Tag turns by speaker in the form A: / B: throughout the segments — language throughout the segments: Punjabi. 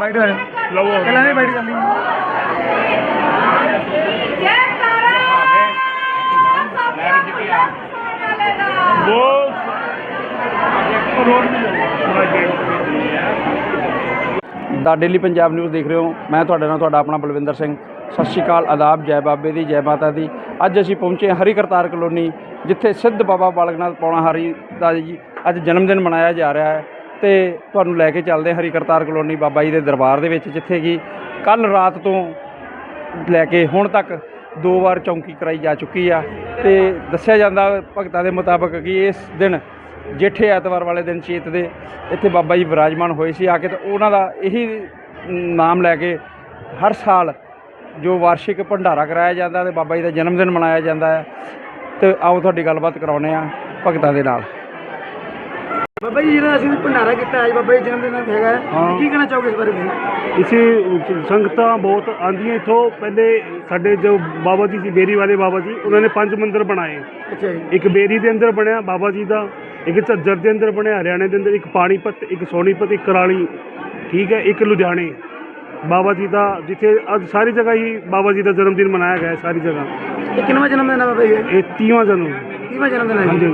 A: ਬਾਈਟ ਹੋਇਆ
B: ਲਵੋ।
A: ਪਹਿਲਾਂ ਨਹੀਂ
C: ਜੈ
B: ਰੋਡ ਨਹੀਂ
D: ਦਾ ਡੇਲੀ ਪੰਜਾਬ ਨਿਊਜ਼ ਦੇਖ ਰਹੇ ਹੋ। ਮੈਂ ਤੁਹਾਡੇ ਨਾਲ ਤੁਹਾਡਾ ਆਪਣਾ ਬਲਵਿੰਦਰ ਸਿੰਘ। ਸਤਿ ਸ਼੍ਰੀ ਅਕਾਲ ਆਦਾਬ ਜੈ ਬਾਬੇ ਦੀ ਜੈ ਮਾਤਾ ਦੀ। ਅੱਜ ਅਸੀਂ ਪਹੁੰਚੇ ਹਰੀ ਕਰਤਾਰ ਕਲੋਨੀ ਜਿੱਥੇ ਸਿੱਧ ਬਾਬਾ ਬਾਲਕਨਾਥ ਪੌਣਾ ਹਰੀ ਦਾ ਜੀ ਅੱਜ ਜਨਮ ਦਿਨ ਮਨਾਇਆ ਜਾ ਰਿਹਾ ਹੈ। ਤੇ ਤੁਹਾਨੂੰ ਲੈ ਕੇ ਚੱਲਦੇ ਹਰੀ ਕਰਤਾਰ ਕਲੋਨੀ ਬਾਬਾ ਜੀ ਦੇ ਦਰਬਾਰ ਦੇ ਵਿੱਚ, ਜਿੱਥੇ ਕਿ ਕੱਲ ਰਾਤ ਤੋਂ ਲੈ ਕੇ ਹੁਣ ਤੱਕ ਦੋ ਵਾਰ ਚੌਂਕੀ ਕਰਾਈ ਜਾ ਚੁੱਕੀ ਆ। ਤੇ ਦੱਸਿਆ ਜਾਂਦਾ ਭਗਤਾਂ ਦੇ ਮੁਤਾਬਕ ਕਿ ਇਸ ਦਿਨ, ਜੇਠੇ ਐਤਵਾਰ ਵਾਲੇ ਦਿਨ ਚੇਤ ਦੇ ਇੱਥੇ ਬਾਬਾ ਜੀ ਵਿਰਾਜਮਾਨ ਹੋਏ ਸੀ। ਆ ਕੇ ਤਾਂ ਉਹਨਾਂ ਦਾ ਇਹੀ ਨਾਮ ਲੈ ਕੇ ਹਰ ਸਾਲ ਜੋ ਵਾਰਸ਼ਿਕ ਭੰਡਾਰਾ ਕਰਾਇਆ ਜਾਂਦਾ ਤੇ ਬਾਬਾ ਜੀ ਦਾ ਜਨਮ ਦਿਨ ਮਨਾਇਆ ਜਾਂਦਾ ਹੈ। ਤੇ ਆਓ ਤੁਹਾਡੀ ਗੱਲਬਾਤ ਕਰਾਉਨੇ ਆ ਭਗਤਾਂ ਦੇ ਨਾਲ।
A: ਬਾਬਾ ਜੀ ਜਿਹੜਾ ਅਸੀਂ ਭੰਡਾਰਾ ਕੀਤਾ ਅੱਜ ਬਾਬਾ ਜੀ ਜਨਮ ਦਿਨ ਹੈਗਾ ਹੈ,
B: ਹਾਂ।
A: ਕੀ ਕਹਿਣਾ ਚਾਹੋਗੇ ਇਸ ਬਾਰੇ ਤੁਸੀਂ?
B: ਇਸੇ ਸੰਗਤਾਂ ਬਹੁਤ ਆਂਦੀਆਂ ਇੱਥੋਂ। ਪਹਿਲੇ ਸਾਡੇ ਜੋ ਬਾਬਾ ਜੀ ਸੀ ਬੇਰੀ ਵਾਲੇ ਬਾਬਾ ਜੀ ਉਹਨਾਂ ਨੇ ਪੰਜ ਮੰਦਿਰ ਬਣਾਏ।
A: ਅੱਛਾ ਜੀ।
B: ਇੱਕ ਬੇਰੀ ਦੇ ਅੰਦਰ ਬਣਿਆ ਬਾਬਾ ਜੀ ਦਾ ਇੱਕ ਝੱਜਰ ਦੇ ਅੰਦਰ ਬਣਿਆ ਹਰਿਆਣੇ ਦੇ ਅੰਦਰ ਇੱਕ ਪਾਣੀਪਤ ਇੱਕ ਸੋਨੀਪਤ ਇੱਕ ਕਰਾਲੀ। ਠੀਕ ਹੈ ਇੱਕ ਲੁਧਿਆਣੇ। ਬਾਬਾ ਜੀ ਦਾ ਜਿੱਥੇ ਅੱਜ ਸਾਰੀ ਜਗ੍ਹਾ ਹੀ ਬਾਬਾ ਜੀ ਦਾ ਜਨਮ ਦਿਨ ਮਨਾਇਆ ਗਿਆ ਹੈ ਸਾਰੀ ਜਗ੍ਹਾ।
A: ਇਹ ਕਿੰਨਵਾਂ ਜਨਮ ਦਿਨ ਹੈ ਬਾਬਾ ਜੀ? ਇਹ?
B: 30ਵਾਂ ਜਨਮ
A: ਤੀਹਵਾਂ ਜਨਮ ਦਿਨ ਹੈ
B: ਹਾਂਜੀ।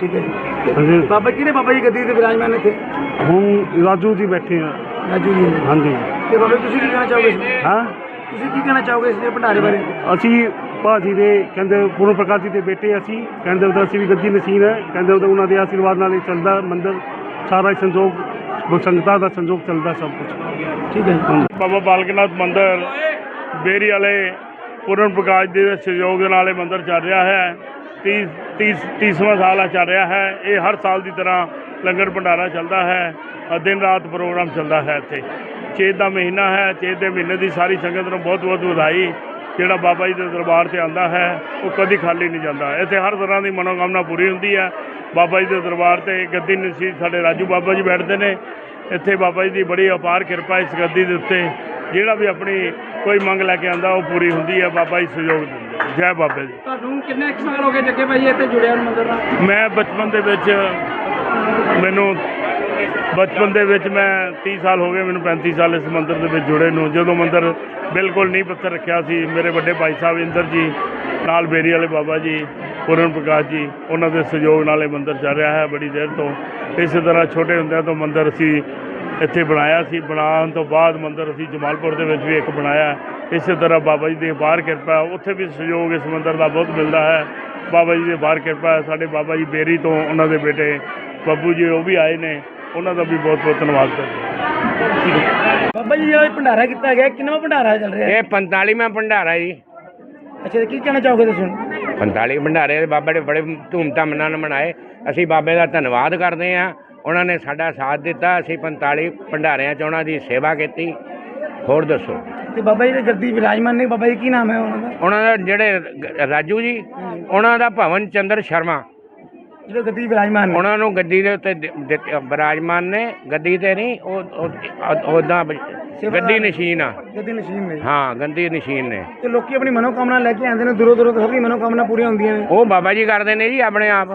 A: ਠੀਕ ਹੈ ਜੀ।
B: ਹਾਂਜੀ।
A: ਬਾਬਾ ਕਿਹੜੇ ਬਾਬਾ ਜੀ ਗੱਦੀ ਤੇ ਵਿਰਾਜਮਾਨ ਇੱਥੇ?
B: ਹੁਣ ਰਾਜੂ ਜੀ ਬੈਠੇ ਆ।
A: ਰਾਜੂ ਜੀ।
B: ਹਾਂਜੀ।
A: ਤੇ ਬਾਬਾ ਜੀ ਤੁਸੀਂ ਕੀ ਕਹਿਣਾ ਚਾਹੋਗੇ ਇਸ
B: ਹਾਂ?
A: ਤੁਸੀਂ ਕੀ ਕਹਿਣਾ ਚਾਹੋਗੇ ਇਸ ਦੇ ਭੰਡਾਰੇ ਬਾਰੇ?
B: ਅਸੀਂ ਭਾਜੀ ਦੇ ਕਹਿੰਦੇ ਪੂਰਨ ਪ੍ਰਕਾਸ਼ ਜੀ ਦੇ ਬੇਟੇ ਅਸੀਂ। ਕਹਿੰਦੇ ਉਹਦਾ ਅਸੀਂ ਵੀ ਗੱਦੀ ਨਸੀਨ ਹੈ ਕਹਿੰਦੇ ਉਹਦਾ ਉਹਨਾਂ ਦੇ ਆਸ਼ੀਰਵਾਦ ਨਾਲ ਹੀ ਚੱਲਦਾ ਮੰਦਰ। ਸਾਰਾ ਹੀ ਸੰਜੋਗ ਸੰਗਤਾਂ ਦਾ ਸੰਜੋਗ ਚੱਲਦਾ ਸਭ ਕੁਝ
A: ਠੀਕ ਹੈ ਜੀ।
B: ਬਾਬਾ ਬਾਲਕਨਾਥ ਮੰਦਿਰ ਬੇਰੀ ਵਾਲੇ ਪੂਰਨ ਪ੍ਰਕਾਸ਼ ਜੀ ਦੇ ਸਹਿਯੋਗ ਦੇ ਨਾਲ ਇਹ ਮੰਦਿਰ ਚੱਲ ਰਿਹਾ ਹੈ। 30 30 30ਵਾਂ ਸਾਲ ਆ ਚੱਲ ਰਿਹਾ ਹੈ। ਇਹ ਹਰ ਸਾਲ ਦੀ ਤਰ੍ਹਾਂ ਲੰਗਰ ਭੰਡਾਰਾ ਚੱਲਦਾ ਹੈ ਦਿਨ ਰਾਤ ਪ੍ਰੋਗਰਾਮ ਚੱਲਦਾ ਹੈ ਇੱਥੇ। ਚੇਤ ਦਾ ਮਹੀਨਾ ਹੈ। ਚੇਤ ਦੇ ਮਹੀਨੇ ਦੀ ਸਾਰੀ ਸੰਗਤ ਨੂੰ ਬਹੁਤ ਬਹੁਤ ਵਧਾਈ ਜਿਹੜਾ ਬਾਬਾ ਜੀ ਦੇ ਦਰਬਾਰ ਤੇ ਆਂਦਾ ਹੈ, ਉਹ ਕਦੀ ਖਾਲੀ ਨਹੀਂ ਜਾਂਦਾ। ਇੱਥੇ ਹਰ ਤਰ੍ਹਾਂ ਦੀ ਮਨੋਕਾਮਨਾ ਪੂਰੀ ਹੁੰਦੀ ਹੈ। ਬਾਬਾ ਜੀ ਦੇ ਦਰਬਾਰ ਤੇ ਗੱਦੀ ਨਸੀਬ ਸਾਡੇ ਰਾਜੂ ਬਾਬਾ ਜੀ ਬੈਠਦੇ ਨੇ। ਇੱਥੇ ਬਾਬਾ ਜੀ ਦੀ ਬੜੀ ਅਪਾਰ ਕਿਰਪਾ ਇਸ ਗੱਦੀ ਦੇ ਉੱਤੇ। ਜਿਹੜਾ ਵੀ ਆਪਣੀ ਕੋਈ ਮੰਗ ਲੈ ਕੇ ਆਂਦਾ ਉਹ ਪੂਰੀ ਹੁੰਦੀ ਹੈ। ਬਾਬਾ ਜੀ ਸਹਿਯੋਗ ਦਿੰਦੇ ਜੈ ਬਾਬੇ ਦੀ
D: ਤੁਹਾਨੂੰ ਕਿੰਨੇ ਕੁ ਸਾਲ ਹੋ ਗਏ ਜੱਗੇ ਭਾਈ ਇੱਥੇ ਜੁੜਿਆ ਨੂੰ ਮੰਦਰ ਨਾਲ?
B: ਮੈਂ ਬਚਪਨ ਦੇ ਵਿੱਚ ਮੈਨੂੰ ਬਚਪਨ ਦੇ ਵਿੱਚ ਮੈਂ 30 ਸਾਲ ਹੋ ਗਏ, ਮੈਨੂੰ 35 ਸਾਲ ਇਸ ਮੰਦਿਰ ਦੇ ਵਿੱਚ ਜੁੜੇ ਨੂੰ। ਜਦੋਂ ਮੰਦਿਰ ਬਿਲਕੁਲ ਨਹੀਂ ਪੱਥਰ ਰੱਖਿਆ ਸੀ, ਮੇਰੇ ਵੱਡੇ ਭਾਈ ਸਾਹਿਬ ਇੰਦਰ ਜੀ, ਨਾਲ ਬੇਰੀ ਵਾਲੇ ਬਾਬਾ ਜੀ, ਪੂਰਨ ਪ੍ਰਕਾਸ਼ ਜੀ, ਉਹਨਾਂ ਦੇ ਸਹਿਯੋਗ ਨਾਲ ਇਹ ਮੰਦਿਰ ਚੱਲ ਰਿਹਾ ਹੈ ਬੜੀ ਦੇਰ ਤੋਂ। ਇਸੇ ਤਰ੍ਹਾਂ ਛੋਟੇ ਹੁੰਦਿਆਂ ਤੋਂ ਮੰਦਿਰ ਅਸੀਂ ਇੱਥੇ ਬਣਾਇਆ ਸੀ। ਬਣਾਉਣ ਤੋਂ ਬਾਅਦ ਮੰਦਿਰ ਅਸੀਂ ਜਮਾਲਪੁਰ ਦੇ ਵਿੱਚ ਵੀ ਇੱਕ ਬਣਾਇਆ ਇਸੇ ਤਰ੍ਹਾਂ ਬਾਬਾ ਜੀ ਦੀ ਬਾਹਰ ਕਿਰਪਾ ਉੱਥੇ ਵੀ ਸਹਿਯੋਗ ਇਸ ਮੰਦਿਰ ਦਾ ਬਹੁਤ ਮਿਲਦਾ ਹੈ। ਬਾਬਾ ਜੀ ਦੀ ਬਾਹਰ ਕਿਰਪਾ ਸਾਡੇ ਬਾਬਾ ਜੀ ਬੇਰੀ ਤੋਂ ਉਹਨਾਂ ਦੇ ਬੇਟੇ ਬੱਬੂ ਜੀ ਉਹ ਵੀ ਆਏ ਨੇ। ਉਹਨਾਂ ਦਾ ਵੀ ਬਹੁਤ ਬਹੁਤ ਧੰਨਵਾਦ ਕਰਦੇ। ਹਾਂ।
A: ਬਾਬਾ ਜੀ ਜਿਹੜਾ ਇਹ ਭੰਡਾਰਾ ਕੀਤਾ ਗਿਆ ਕਿੰਨਵਾਂ ਭੰਡਾਰਾ ਚੱਲ ਰਿਹਾ? ਹੈ
E: ਇਹ 45ਵਾਂ ਭੰਡਾਰਾ ਜੀ।
A: ਅੱਛਾ ਤੇ ਕੀ ਕਹਿਣਾ ਚਾਹੋਗੇ ਤੁਸੀਂ
E: 45 ਭੰਡਾਰੇ ਬਾਬਾ ਨੇ ਬੜੇ ਧੂਮਧਾਮ ਨਾਲ ਮਨਾਏ। ਅਸੀਂ ਬਾਬੇ ਦਾ ਧੰਨਵਾਦ ਕਰਦੇ ਹਾਂ। ਉਹਨਾਂ ਨੇ ਸਾਡਾ ਸਾਥ ਦਿੱਤਾ। ਅਸੀਂ 45 ਭੰਡਾਰਿਆਂ 'ਚ ਉਹਨਾਂ ਦੀ ਸੇਵਾ ਕੀਤੀ। ਹੋਰ ਦੱਸੋ?
A: ਤੇ ਬਾਬਾ ਜੀ ਦੇ ਗੱਦੀ ਵਿਰਾਜਮਾਨ ਨੇ। ਬਾਬਾ ਜੀ ਕੀ ਨਾਮ ਹੈ ਉਹਨਾਂ ਦਾ?
E: ਉਹਨਾਂ ਦਾ ਜਿਹੜੇ ਗ- ਰਾਜੂ ਜੀ ਉਹਨਾਂ ਦਾ ਭਵਨ ਚੰਦਰ ਸ਼ਰਮਾ।
A: ਜਿਹੜੇ ਗੱਦੀ ਵਿਰਾਜਮਾਨ ਨੇ।
E: ਉਹਨਾਂ ਨੂੰ ਗੱਦੀ ਦੇ ਉੱਤੇ ਦ- ਦਿੱਤ- ਨੇ ਗੱਦੀ ਤੇ ਨਹੀਂ ਉਹ ਉਹਦਾ ਗੱਦੀ ਨਸ਼ੀਨ ਆ।
A: ਗੱਦੀ ਨਸ਼ੀਨ ਨੇ।
E: ਹਾਂ ਗੰਦੀ ਨਸ਼ੀਨ ਨੇ।
A: ਤੇ ਲੋਕੀ ਆਪਣੀ ਮਨੋਕਾਮਨਾ ਲੈ ਕੇ ਆਉਂਦੇ ਨੇ ਦੂਰੋਂ ਦੂਰੋਂ ਤੋਂ ਸਭ ਦੀ ਮਨੋਕਾਮਨਾ ਪੂਰੀਆਂ ਹੁੰਦੀਆਂ ਨੇ।
E: ਉਹ ਬਾਬਾ ਜੀ ਕਰਦੇ ਨੇ ਜੀ ਆਪਣੇ ਆਪ।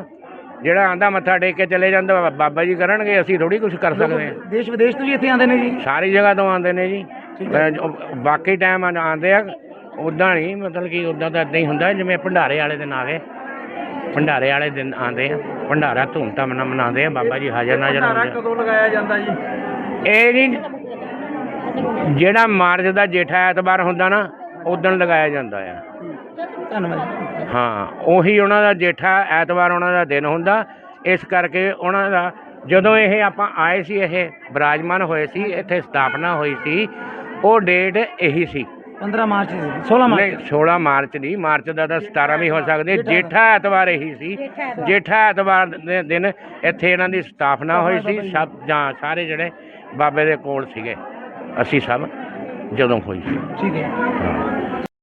E: ਜਿਹੜਾ ਆਂਦਾ ਮੱਥਾ ਟੇਕ ਕੇ ਚਲੇ ਜਾਂਦਾ ਬਾ- ਬਾਬਾ ਜੀ ਕਰਨਗੇ ਅਸੀਂ ਥੋੜੀ ਕੁਝ ਕਰ ਸਕਦੇ ਹਾਂ।
A: ਦੇਸ਼ ਵਿਦੇਸ਼ ਤੋਂ ਵੀ ਇੱਥੇ ਆਉਂਦੇ ਨੇ ਜੀ।
E: ਸਾਰੀ ਜਗ੍ਹਾ ਤੋਂ ਆਉਂਦੇ ਨੇ ਜੀ। ਬਾਕੀ ਟਾਈਮ ਆਉਂਦੇ ਆ ਉਦਾਂ ਨਹੀਂ ਮਤਲਬ ਕਿ ਉਦਾਂ ਤਾਂ ਇਦਾਂ ਹੀ ਹੁੰਦਾ ਜਿਵੇਂ ਭੰਡਾਰੇ ਵਾਲੇ ਦਿਨ ਆ ਗਏ। ਭੰਡਾਰੇ ਵਾਲੇ ਦਿਨ ਆਉਂਦੇ ਆ ਭੰਡਾਰਾ ਧੂਮਧਾਮ ਨਾਲ ਮਨਾਉਂਦੇ ਆ ਬਾਬਾ ਜੀ ਹਾਜ਼ਰ ਨਾਜ਼ਰ ਹੁੰਦੇ ਆ
D: ਕਦੋਂ ਲਗਾਇਆ ਜਾਂਦਾ ਜੀ?
E: ਇਹ ਜੀ ਜਿਹੜਾ ਮਾਰਚ ਦਾ ਜੇਠਾ ਐਤਵਾਰ ਹੁੰਦਾ ਨਾ ਉਦੋਂ ਲਗਾਇਆ ਜਾਂਦਾ ਆ।
A: ਧੰਨਵਾਦ
E: ਹਾਂ ਉਹੀ ਉਹਨਾਂ ਦਾ ਜੇਠਾ ਐਤਵਾਰ ਉਹਨਾਂ ਦਾ ਦਿਨ ਹੁੰਦਾ। ਇਸ ਕਰਕੇ ਉਹਨਾਂ ਦਾ ਜਦੋਂ ਇਹ ਆਪਾਂ ਆਏ ਸੀ ਇਹ ਬਿਰਾਜਮਾਨ ਹੋਏ ਸੀ ਇੱਥੇ ਸਥਾਪਨਾ ਹੋਈ ਸੀ ਉਹ ਡੇਟ ਇਹੀ ਸੀ।
A: 15 ਮਾਰਚ ਸੀ 16
E: ਨਹੀਂ
A: ਮਾਰਚ
E: 16 ਮਾਰਚ ਦੀ ਮਾਰਚ ਦਾ ਤਾਂ 17 ਵੀ ਹੋ ਸਕਦੇ ਜੇਠਾ ਐਤਵਾਰ ਇਹੀ ਸੀ। ਜੇਠਾ ਐਤਵਾਰ। ਦੇ ਦਿਨ ਇੱਥੇ ਇਹਨਾਂ ਦੀ ਸਥਾਪਨਾ ਹੋਈ ਸੀ। ਸਭ ਜਾਂ ਸਾਰੇ ਜਿਹੜੇ ਬਾਬੇ ਦੇ ਕੋਲ ਸੀਗੇ। ਅਸੀਂ ਸਭ ਜਦੋਂ ਹੋਈ ਸੀ।
A: ਠੀਕ ਹੈ।